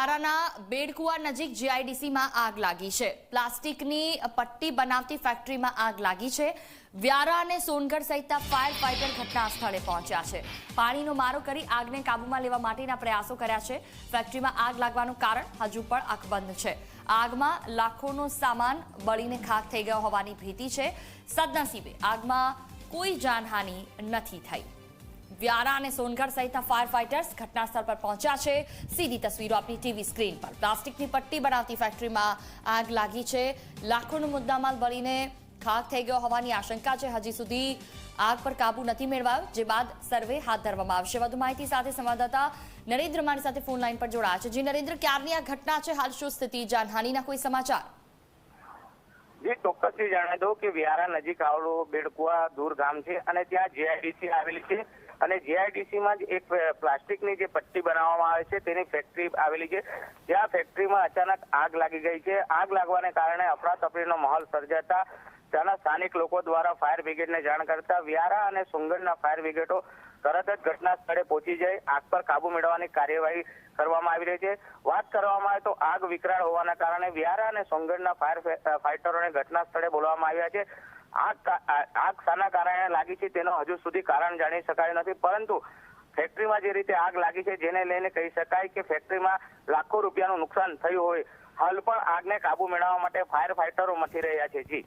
વ્યારાના બેડકુવા નજીક જીઆઈડીસીમાં આગ લાગી છે. પ્લાસ્ટિકની પટ્ટી બનાવતી ફેક્ટરીમાં આગ લાગી છે. વ્યારા અને સોનગઢ સહિતના ફાયર ફાઇટર ઘટના સ્થળે પહોંચ્યા છે. પાણીનો મારો કરી આગને કાબૂમાં લેવા માટેના પ્રયાસો કર્યા છે. ફેક્ટરીમાં આગ લાગવાનું કારણ હજુ પણ અકબંધ છે. આગમાં લાખોનો સામાન બળીને ખાક થઈ ગયો હોવાની ભીતિ છે. સદનસીબે આગમાં કોઈ જાનહાનિ નથી થઈ. વ્યારા અને સોનગઢ સહિતના ફાયર ફાઇટર્સ ઘટના સ્થળ પર પહોંચ્યા છે. સીધી તસવીરો આપણી ટીવી સ્ક્રીન પર. પ્લાસ્ટિકની પટ્ટી બનાવતી ફેક્ટરીમાં આગ લાગી છે. લાખોનો મુદ્દામાલ બળીને ખાક થઈ ગયો હોવાની આશંકા છે. હજી સુધી આગ પર કાબુ નથી મેળવાયો, જે બાદ સર્વે હાથ ધરવામાં આવશે. વધુ માહિતી સાથે સંવાદદાતા નરેન્દ્ર મારી સાથે ફોન લાઈન પર જોડાયા છે. જી નરેન્દ્ર, ક્યારની આ ઘટના છે? હાલ શું સ્થિતિ? જાનહાનિના કોઈ સમાચાર? જે ચોક્કસથી જણાવી દઉં કે વ્યારા નજીક આવેલું બેડકુવા દૂર ગામ છે અને ત્યાં જીઆઈડીસી આવેલી છે. અને જીઆઈડીસી માં જ એક પ્લાસ્ટિકની જે પટ્ટી બનાવવામાં આવે છે તેની ફેક્ટરી આવેલી છે. જ્યાં ફેક્ટરીમાં અચાનક આગ લાગી ગઈ છે. આગ લાગવાને કારણે અફરાતફરીનો માહોલ સર્જાતા ત્યાંના સ્થાનિક લોકો દ્વારા ફાયર બ્રિગેડને જાણ કરતા વ્યારા અને સુંગરના ફાયર બ્રિગેડો તરત જ ઘટના સ્થળે પહોંચી જઈ આગ પર કાબુ મેળવવાની કાર્યવાહી કરવામાં આવી રહી છે. વાત કરવામાં આવે તો આગ વિકરાળ હોવાના કારણે વ્યારા અને સોંગઢના ફાયર ફાઈટરોને ઘટના સ્થળે બોલાવવામાં આવ્યા છે. આગ આગ શાના કારણે લાગી છે તેનો હજુ સુધી કારણ જાણી શકાયું નથી. પરંતુ ફેક્ટરીમાં જે રીતે આગ લાગી છે જેને લઈને કહી શકાય કે ફેક્ટરીમાં લાખો રૂપિયાનું નુકસાન થયું હોય, હાલ પણ આગને કાબુ મેળવવા માટે ફાયર ફાઈટરો મથી રહ્યા છે. જી.